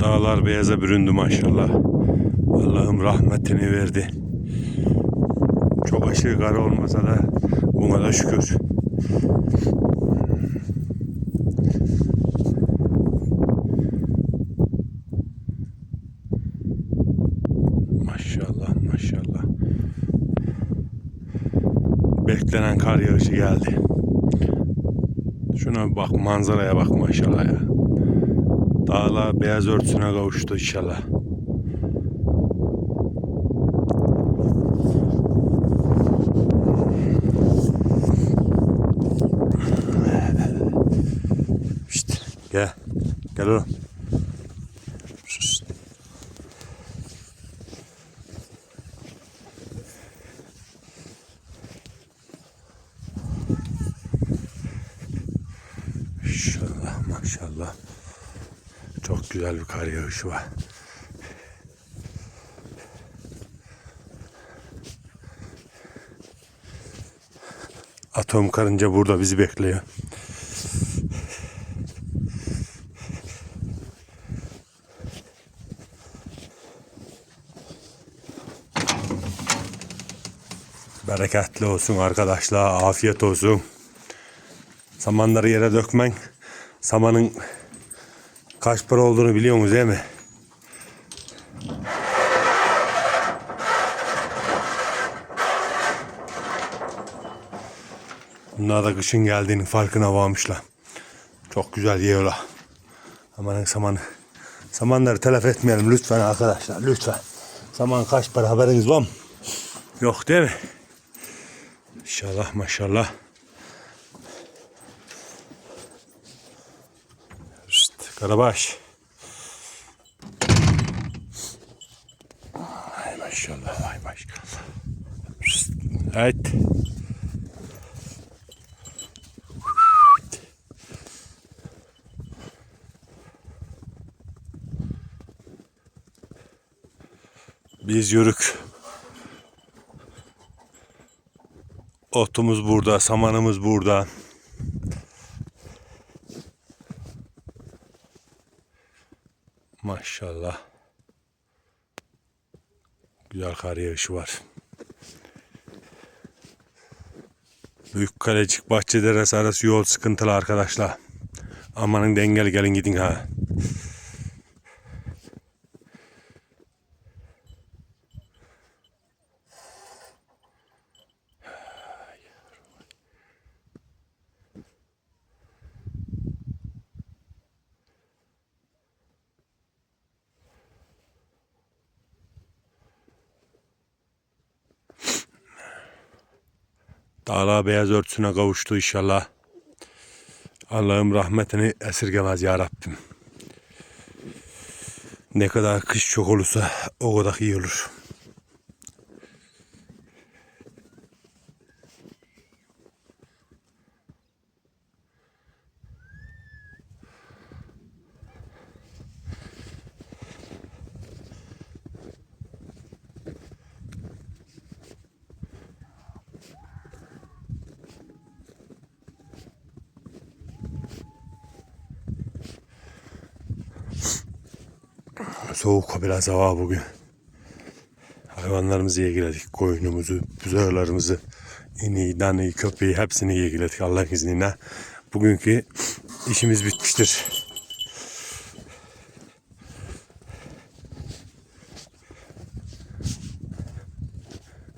Dağlar beyaza büründü maşallah. Allah'ım rahmetini verdi. Çok aşırı kar olmasa da buna da şükür. Maşallah maşallah. Beklenen kar yağışı geldi. Şuna bak manzaraya bak maşallah ya. Dağlar beyaz örtüsüne kavuştu inşallah. Şşt, gel. Gel oğlum. Maşallah maşallah. Çok güzel bir kar yağışı var. Atom karınca burada bizi bekliyor. Bereketli olsun arkadaşlar. Afiyet olsun. Samanları yere dökmen. Samanın kaç para olduğunu biliyor musunuz değil mi? Bunlar da kışın geldiğinin farkına varmışlar. Çok güzel yiyorlar. Amanın samanı. Samanları telef etmeyelim lütfen arkadaşlar lütfen. Saman kaç para haberiniz var mı? Yok değil mi? İnşallah maşallah. Karabaş. Ay maşallah, ay maşallah. Evet. Biz yürük. Otumuz burada, samanımız burada. Maşallah. Güzel kar yağışı var. Büyük Kalecik Bahçederesi arası yol sıkıntılı arkadaşlar. Amanın dengeli gelin gidin ha. Dağlar beyaz örtüsüne kavuştu inşallah. Allah'ım rahmetini esirgemez ya Rabbim. Ne kadar kış çok olursa o kadar iyi olur. Soğuk biraz hava bugün. Hayvanlarımızı ilgiledik. Koyunumuzu, buzağlarımızı, ineği, daneyi, köpeği hepsini ilgiledik Allah'ın izniyle. Bugünkü işimiz bitmiştir.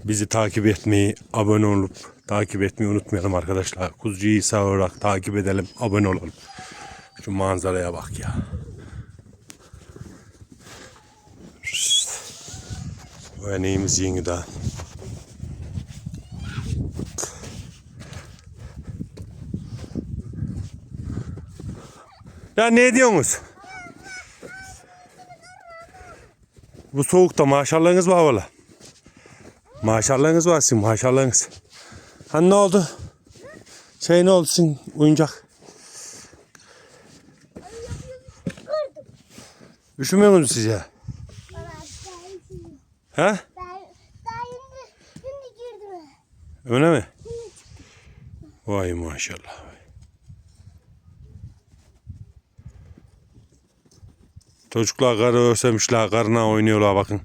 Bizi takip etmeyi, abone olup takip etmeyi unutmayalım arkadaşlar. Kuzucuyu sağ olarak takip edelim, abone olalım. Şu manzaraya bak ya. Örneğimiz yeni daha. Ya ne diyorsunuz? Bu soğukta maşallahınız var valla. Maşallahınız var sizin maşallahınız. Ha ne oldu? Şey ne oldu sizin oyuncak? Üşümüyor musunuz siz ya? He? Ben daha şimdi, şimdi girdim. Öyle mi? Vay maşallah. Çocuklar karı örsemişler, karına oynuyorlar bakın.